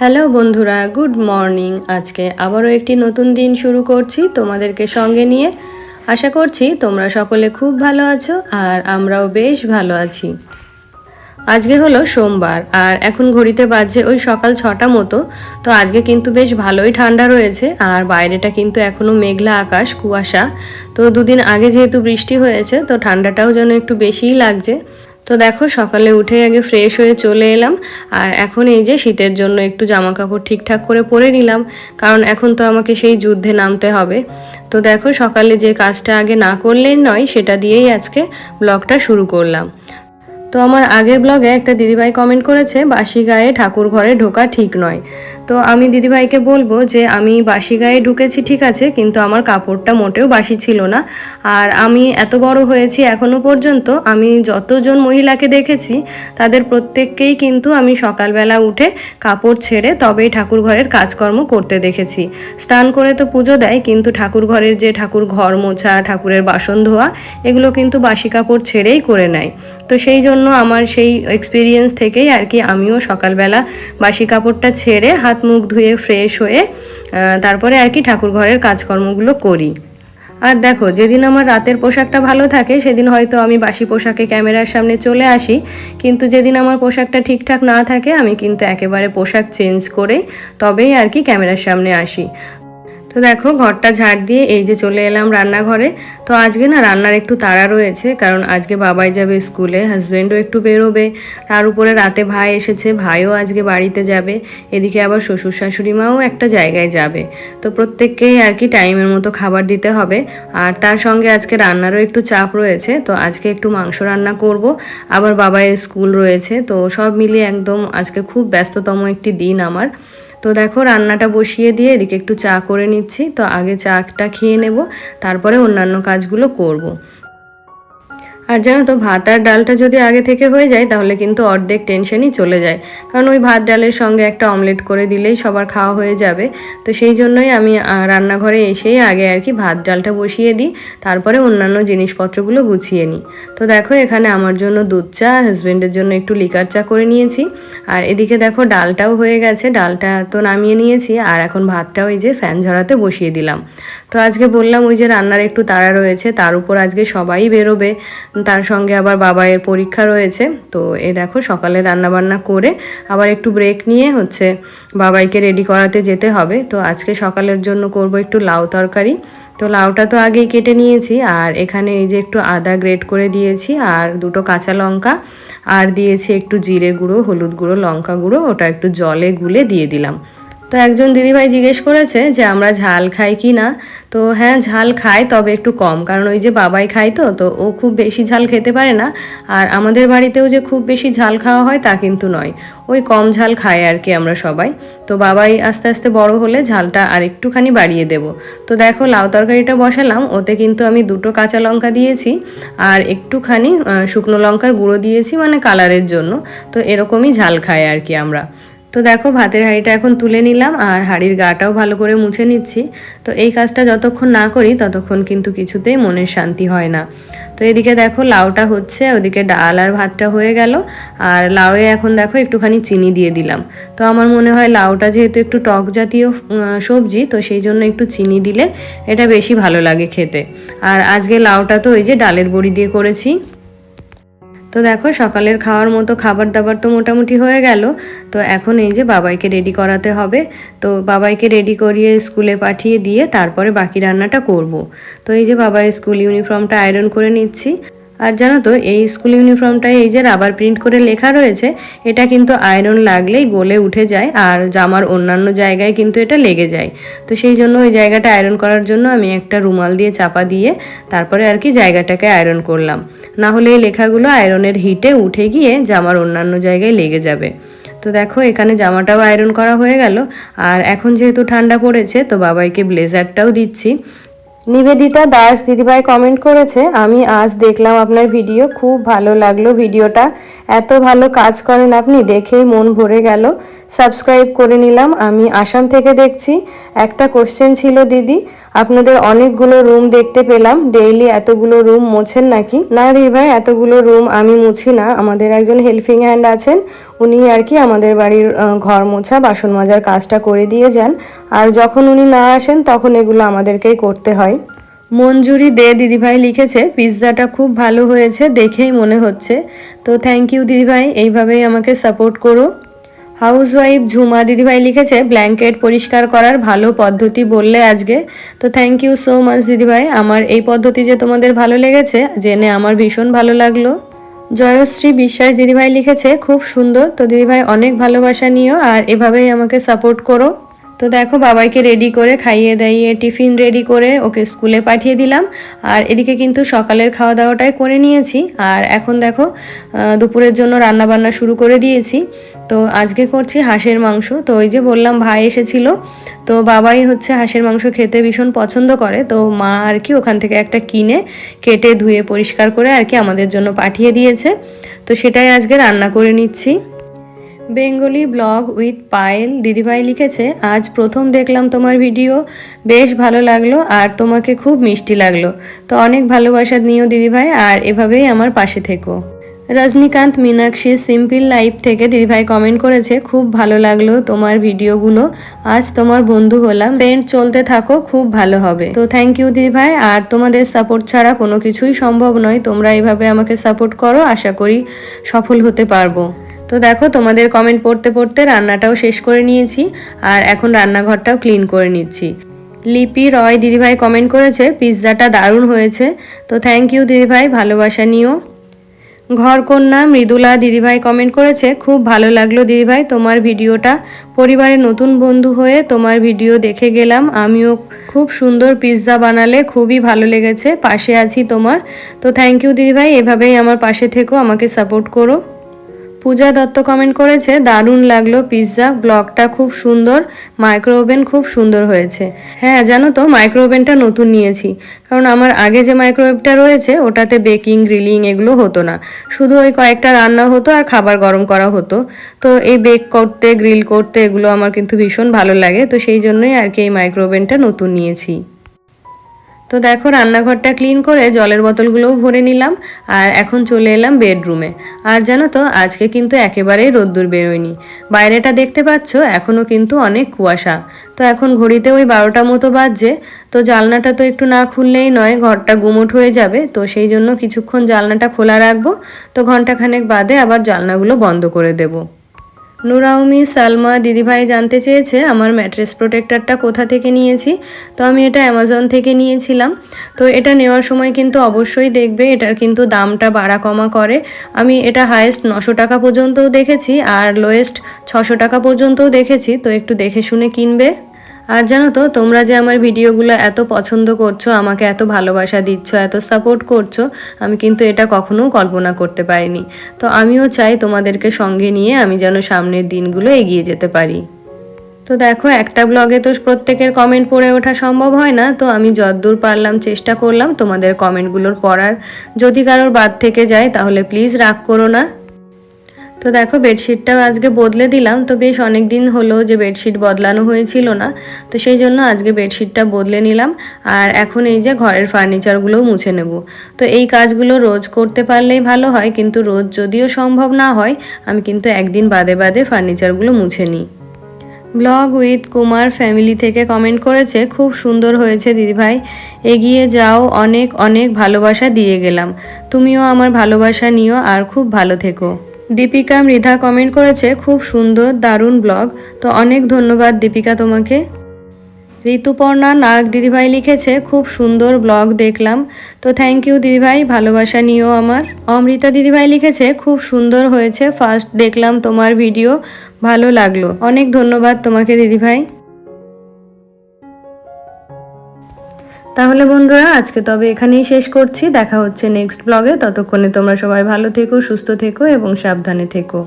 Hello বন্ধুরা, good morning. আজকে আবারও একটি নতুন দিন শুরু করছি তোমাদেরকে সঙ্গে নিয়ে। আশা করছি তোমরা সকলে খুব ভালো আছো আর আমরাও বেশ ভালো আছি। আজকে হলো সোমবার আর এখন ঘড়িতে বাজছে ওই সকাল ছটা মতো। তো আজকে কিন্তু বেশ ভালোই ঠান্ডা রয়েছে আর বাইরেটা কিন্তু এখনও মেঘলা আকাশ, কুয়াশা। তো দুদিন আগে যেহেতু বৃষ্টি হয়েছে, তো ঠান্ডাটাও যেন একটু বেশিই লাগছে। তো দেখো, সকালে উঠে আগে ফ্রেশ হয়ে চলে এলাম। আর এখন এই যে শীতের জন্য একটু জামা কাপড় ঠিকঠাক করে পরে নিলাম, কারণ এখন তো আমাকে সেই যুদ্ধে নামতে হবে। তো দেখো, সকালে যে কাজটা আগে না করলেই নয়, সেটা দিয়েই আজকে ব্লগটা শুরু করলাম। তো আমার আগের ব্লগে একটা দিদিভাই কমেন্ট করেছে, বাসি গায়ে ঠাকুর ঘরে ঢোকা ঠিক নয়। তো আমি দিদিভাইকে বলব যে আমি বাসি গায়ে ঢুকেছি, ঠিক আছে, কিন্তু আমার কাপড়টা মোটেও বাসি ছিল না। আর আমি এত বড় হয়েছি এখনও পর্যন্ত, আমি যতজন মহিলাকে দেখেছি, তাদের প্রত্যেককেই কিন্তু আমি সকালবেলা উঠে কাপড় ছেড়ে তবেই ঠাকুর ঘরের কাজকর্ম করতে দেখেছি। স্নান করে তো পুজো দেয়, কিন্তু ঠাকুর ঘরের যে ঠাকুর ঘর মোছা, ঠাকুরের বাসন ধোয়া, এগুলো কিন্তু বাসি কাপড় ছেড়েই করে নেয়। তো সেই জন্য আমার সেই এক্সপিরিয়েন্স থেকেই আর কি আমিও সকালবেলা বাসি কাপড়টা ছেড়ে হাত মুখ ধুয়ে ফ্রেশ হয়ে তারপরে আর কি ঠাকুর ঘরের কাজকর্মগুলো করি। আর দেখো, যেদিন আমার রাতের পোশাকটা ভালো থাকে, সেদিন হয়তো আমি বাসি পোশাকে ক্যামেরার সামনে চলে আসি, কিন্তু যেদিন আমার পোশাকটা ঠিকঠাক না থাকে, আমি কিন্তু একেবারে পোশাক চেঞ্জ করে তবেই আর কি ক্যামেরার সামনে আসি। তো দেখো, ঘরটা ঝাড় দিয়ে এই যে চলে এলাম রান্নাঘরে। তো আজকে না রান্নার একটু তাড়া রয়েছে, কারণ আজকে বাবাই যাবে স্কুলে হাজব্যান্ডও একটু বেরোবে। তার উপরে রাতে ভাই এসেছে, ভাইও আজকে বাড়িতে যাবে। এদিকে আবার শ্বশুর শাশুড়ি মাও একটা জায়গায় যাবে। তো প্রত্যেককেই আর কি টাইমের মতো খাবার দিতে হবে। আর তার সঙ্গে আজকে রান্নারও একটু চাপ রয়েছে, তো আজকে একটু মাংস রান্না করব। আবার বাবাইয়ের স্কুল রয়েছে, তো সব মিলিয়ে একদম আজকে খুব ব্যস্ততম একটি দিন আমার। তো দেখো রান্নাটা বসিয়ে দিয়ে এদিকে একটু চা করে নিচ্ছি তো আগে চাটা খেয়ে নেব, তারপরে অন্যান্য কাজগুলো করব। আর জানো তো, ভাত আর ডালটা যদি আগে থেকে হয়ে যায়, তাহলে কিন্তু অর্ধেক টেনশনই চলে যায়। কারণ ওই ভাত ডালের সঙ্গে একটা অমলেট করে দিলেই সবার খাওয়া হয়ে যাবে। তো সেই জন্যই আমি রান্নাঘরে এসেই আগে আর কি ভাত ডালটা বসিয়ে দিই, তারপরে অন্যান্য জিনিসপত্রগুলো গুছিয়ে নিই। তো দেখো, এখানে আমার জন্য দুধ চা, আর হাজব্যান্ডের জন্য একটু লিকার চা করে নিয়েছি। আর এদিকে দেখো, ডালটাও হয়ে গেছে, ডালটা তো নামিয়ে নিয়েছি, আর এখন ভাতটা ওই যে ফ্যান ঝরাতে বসিয়ে দিলাম। তো আজকে বললাম ওই যে রান্নার একটু তাড়া রয়েছে, তার উপর আজকে সবাই বেরোবে। তার সঙ্গে আবার বাবায়ের পরীক্ষা রয়েছে, তো এ দেখো সকালে রান্না বান্না করে আবার একটু ব্রেক নিয়ে হচ্ছে বাবাইকে রেডি করাতে যেতে হবে। তো আজকে সকালের জন্য করব একটু লাউ তরকারি। তো লাউটা তো আগেই কেটে নিয়েছি, আর এখানে এই যে একটু আদা গ্রেট করে দিয়েছি, আর দুটো কাঁচা লঙ্কা, আর দিয়েছি একটু জিরে গুঁড়ো, হলুদ গুঁড়ো, লঙ্কা গুঁড়ো, ওটা একটু জলে গুলে দিয়ে দিলাম। তো একজন দিদিভাই জিজ্ঞেস করেছে যে, আমরা ঝাল খাই কি না? তো হ্যাঁ ঝাল খাই, তবে একটু কম। কারণ ওই যে বাবাই খায় তো তো ও খুব বেশি ঝাল খেতে পারে না। আর আমাদের বাড়িতেও যে খুব বেশি ঝাল খাওয়া হয়, তা কিন্তু নয়। ওই কম ঝাল খাই আর কি আমরা সবাই। তো বাবাই আস্তে আস্তে বড় হলে ঝালটা আর একটুখানি বাড়িয়ে দেব। তো দেখো, লাউ তরকারিটা বসালাম। ওতে কিন্তু আমি দুটো কাঁচা লঙ্কা দিয়েছি। আর একটুখানি শুকনো লঙ্কার গুঁড়ো দিয়েছি মানে কালারের জন্য। তো এরকমই ঝাল খাই আর কি আমরা। তো দেখো, ভাতের হাঁড়িটা এখন তুলে নিলাম আর হাঁড়ির গাটাও ভালো করে মুছে নিচ্ছি। তো এই কাজটা যতক্ষণ না করি, ততক্ষণ কিন্তু কিছুতেই মনের শান্তি হয় না। তো এদিকে দেখো, লাউটা হচ্ছে, ওদিকে ডাল আর ভাতটা হয়ে গেল। আর লাউয়ে এখন দেখো, একটুখানি চিনি দিয়ে দিলাম। তো আমার মনে হয় লাউটা যেহেতু একটু টক জাতীয় সবজি, তো সেই জন্য একটু চিনি দিলে এটা বেশি ভালো লাগে খেতে। আর আজকে লাউটা তো ওই যে ডালের বড়ি দিয়ে করেছি। তো দেখো সকালের খাওয়ার মতো খাবার দাবার তো মোটামুটি হয়ে গেল। তো এখন এই যে বাবাইকে রেডি করাতে হবে। তো বাবাইকে রেডি করিয়ে স্কুলে পাঠিয়ে দিয়ে তারপরে বাকি রান্নাটা করব। তো এই যে বাবাই স্কুল ইউনিফর্মটা আয়রন করে নিচ্ছি। আর জানো তো, এই স্কুল ইউনিফর্মটায় এই যে রাবার প্রিন্ট করে লেখা রয়েছে, এটা কিন্তু আয়রন লাগলেই গলে উঠে যায় আর জামার অন্যান্য জায়গায় কিন্তু এটা লেগে যায়। তো সেই জন্য ওই জায়গাটা আয়রন করার জন্য আমি একটা রুমাল দিয়ে চাপা দিয়ে তারপরে আর কি জায়গাটাকে আয়রন করলাম। না হলে এই লেখাগুলো আয়রনের হিটে উঠে গিয়ে জামার অন্যান্য জায়গায় লেগে যাবে। তো দেখো, এখানে জামাটাও আয়রন করা হয়ে গেল। আর এখন যেহেতু ঠান্ডা পড়েছে, তো বাবাইকে ব্লেজারটাও দিচ্ছি। নিবেদিতা দাস দিদিভাই কমেন্ট করেছে, আমি আজ দেখলাম আপনার ভিডিও খুব ভালো লাগল ভিডিওটা এত ভালো কাজ করেন আপনি, দেখেই মন ভরে গেল। সাবস্ক্রাইব করে নিলাম। আমি আসাম থেকে দেখছি। একটা কোশ্চেন ছিল, দিদি, আপনাদের অনেকগুলো রুম দেখতে পেলাম। ডেইলি এতগুলো রুম মোছেন নাকি? না দিদি ভাই, এতগুলো রুম আমি মুছি না। আমাদের একজন হেল্পিং হ্যান্ড আছেন। উনি আর কি আমাদের বাড়ির ঘর মোছা, বাসন মাজার কাজটা করে দিয়ে যান। আর যখন উনি না আসেন, তখন এগুলো আমাদেরকেই করতে হয়। মঞ্জুরি দে দিদিভাই লিখেছে, পিৎজাটা খুব ভালো হয়েছে, দেখেই মনে হচ্ছে। তো থ্যাংক ইউ দিদিভাই এইভাবেই আমাকে সাপোর্ট করো। হাউসওয়াইফ ঝুমা দিদিভাই লিখেছে, ব্ল্যাঙ্কেট পরিষ্কার করার ভালো পদ্ধতি বললে আজকে। তো থ্যাংক ইউ সো মাচ দিদিভাই। আমার এই পদ্ধতি যে তোমাদের ভালো লেগেছে, জেনে আমার ভীষণ ভালো লাগল। জয়শ্রী বিশ্বাস দিদিভাই লিখেছে, খুব সুন্দর। তো দিদিভাই, অনেক ভালোবাসা নিও আর এভাবেই আমাকে সাপোর্ট করো। তো দেখো, বাবাইকে রেডি করে খাইয়ে দাইয়ে টিফিন রেডি করে ওকে স্কুলে পাঠিয়ে দিলাম। আর এদিকে কিন্তু সকালের খাওয়া দাওয়াটাই করে নিয়েছি। আর এখন দেখো দুপুরের জন্য রান্না বান্না শুরু করে দিয়েছি। তো আজকে করছি হাঁসের মাংস। তো ওই যে বললাম, ভাই এসেছিল। তো বাবাই হচ্ছে হাঁসের মাংস খেতে ভীষণ পছন্দ করে। তো মা আর কি ওখান থেকে একটা কিনে কেটে ধুয়ে পরিষ্কার করে আর কি আমাদের জন্য পাঠিয়ে দিয়েছে। তো সেটাই আজকে রান্না করে নিচ্ছি। Bengali vlog with Payel. দিদিভাই লিখেছে, আজ প্রথম দেখলাম তোমার ভিডিও। বেশ ভালো লাগল আর তোমাকে খুব মিষ্টি লাগল। তো অনেক ভালোবাসা নিও দিদিভাই আর এভাবেই আমার পাশে থেকো। রজনীকান্ত মীনাক্ষী সিম্পল লাইফ থেকে দিদিভাই কমেন্ট করেছে, খুব ভালো লাগল তোমার ভিডিওগুলো। আজ তোমার বন্ধু হলাম। ট্রেন্ড চলতে থাকো, খুব ভালো হবে। তো থ্যাংক ইউ দিদিভাই। আর তোমাদের সাপোর্ট ছাড়া কোনো কিছুই সম্ভব নয়। তোমরা এভাবে আমাকে সাপোর্ট করো, আশা করি সফল হতে পারব। তো দেখো, তোমাদের কমেন্ট পড়তে পড়তে রান্নাটাও শেষ করে নিয়েছি আর এখন রান্নাঘরটাও ক্লিন করে নিচ্ছি। লিপি, রয় দিদিভাই কমেন্ট করেছে পিৎজাটা দারুণ হয়েছে। তো থ্যাংক ইউ দিদিভাই, ভালোবাসা নিও। ঘরকন্যা, মৃদুলা দিদিভাই কমেন্ট করেছে, খুব ভালো লাগল দিদিভাই, তোমার ভিডিওটা। পরিবারের নতুন বন্ধু হয়ে তোমার ভিডিও দেখে গেলাম। আমিও খুব সুন্দর পিৎজা বানালে খুবই ভালো লেগেছে, পাশে আছি তোমার। তো থ্যাংক ইউ দিদিভাই, এভাবেই আমার পাশে থেকো, আমাকে সাপোর্ট করো। পূজা দত্ত কমেন্ট করেছে, দারুণ লাগল পিৎজা ব্লগটা খুব সুন্দর মাইক্রো ওভেন খুব সুন্দর হয়েছে। হ্যাঁ জানো তো মাইক্রো ওভেনটা নতুন নিয়েছি। কারণ আমার আগে যে মাইক্রোওয়েভটা রয়েছে, ওটাতে বেকিং গ্রিলিং এগুলো হতো না। শুধু ওই কয়েকটা রান্না হতো আর খাবার গরম করা হতো। তো এই বেক করতে গ্রিল করতে এগুলো আমার কিন্তু ভীষণ ভালো লাগে। তো সেই জন্যই আর কি এই মাইক্রো ওভেনটা নতুন নিয়েছি। তো দেখো রান্নাঘরটা ক্লিন করে জলের বোতলগুলোও ভরে নিলাম, আর এখন চলে এলাম বেডরুমে আর জানো তো, আজকে কিন্তু একেবারেই রোদ্দুর বেরোয়নি। বাইরেটা দেখতে পাচ্ছ এখনও কিন্তু অনেক কুয়াশা। তো এখন ঘড়িতে ওই বারোটা মতো বাজছে, তো জালনাটা তো একটু না খুললেই নয়, ঘরটা গুমোট হয়ে যাবে, তো সেই জন্য কিছুক্ষণ জালনাটা খোলা রাখব, তো ঘন্টাখানেক বাদে আবার জালনাগুলো বন্ধ করে দেবো। নুরাউমি সালমা দিদিভাই জানতে চেয়েছে আমার ম্যাট্রেস প্রোটেক্টরটা কোথা থেকে নিয়েছি। তো আমি এটা অ্যামাজন থেকে নিয়েছিলাম। তো এটা নেওয়ার সময় কিন্তু অবশ্যই দেখবে, এটার কিন্তু দামটা বাড়া কমা করে। আমি এটা হায়েস্ট নশো টাকা পর্যন্তও দেখেছি, আর লোয়েস্ট ছশো টাকা পর্যন্তও দেখেছি। তো একটু দেখে শুনে কিনবে। আর জানো তো, তোমরা যে আমার ভিডিওগুলো এত পছন্দ করছ, আমাকে এত ভালোবাসা দিচ্ছ, এত সাপোর্ট করছ, আমি কিন্তু এটা কখনো কল্পনা করতে পারিনি। তো আমিও চাই তোমাদেরকে সঙ্গে নিয়ে আমি যেন সামনের দিনগুলো এগিয়ে যেতে পারি। তো দেখো, একটা ব্লগে তো প্রত্যেকের কমেন্ট পড়ে ওঠা সম্ভব হয় না, তো আমি যতদূর পারলাম চেষ্টা করলাম তোমাদের কমেন্টগুলোর পড়ার। যদি কারোর বাদ থেকে যায়, তাহলে প্লিজ রাগ করো না। তো দেখো বেডশিটটাও আজকে বদলে দিলাম। তো বেশ অনেক দিন হলো যে বেডশিট বদলানো হয়েছিল না। তো সেই জন্য আজকে বেডশিটটা বদলে নিলাম। আর এখন এই যে ঘরের ফার্নিচারগুলোও মুছে নেব। তো এই কাজগুলো রোজ করতে পারলেই ভালো হয়, কিন্তু রোজ যদিও সম্ভব না হয়, আমি কিন্তু একদিন বাদে বাদে ফার্নিচারগুলো মুছে নিই। ব্লগ উইথ কুমার ফ্যামিলি থেকে কমেন্ট করেছে, খুব সুন্দর হয়েছে দিদিভাই। এগিয়ে যাও, অনেক অনেক ভালোবাসা দিয়ে গেলাম। তুমিও আমার ভালোবাসা নিও, আর খুব ভালো থেকো। দীপিকা মৃধা কমেন্ট করেছে, খুব সুন্দর, দারুণ ব্লগ তো অনেক ধন্যবাদ দীপিকা তোমাকে। ঋতুপর্ণা নাগ দিদিভাই লিখেছে, খুব সুন্দর ব্লগ দেখলাম। তো থ্যাংক ইউ দিদিভাই, ভালোবাসা নিও আমার। অমৃতা দিদিভাই লিখেছে, খুব সুন্দর হয়েছে ফার্স্ট দেখলাম তোমার ভিডিও ভালো লাগল। অনেক ধন্যবাদ তোমাকে দিদিভাই। তাহলে বন্ধুরা, আজকে তবে এখানেই শেষ করছি। দেখা হচ্ছে নেক্সট ব্লগে ততক্ষণে তোমরা সবাই ভালো থেকো, সুস্থ থেকো এবং সাবধানে থেকো।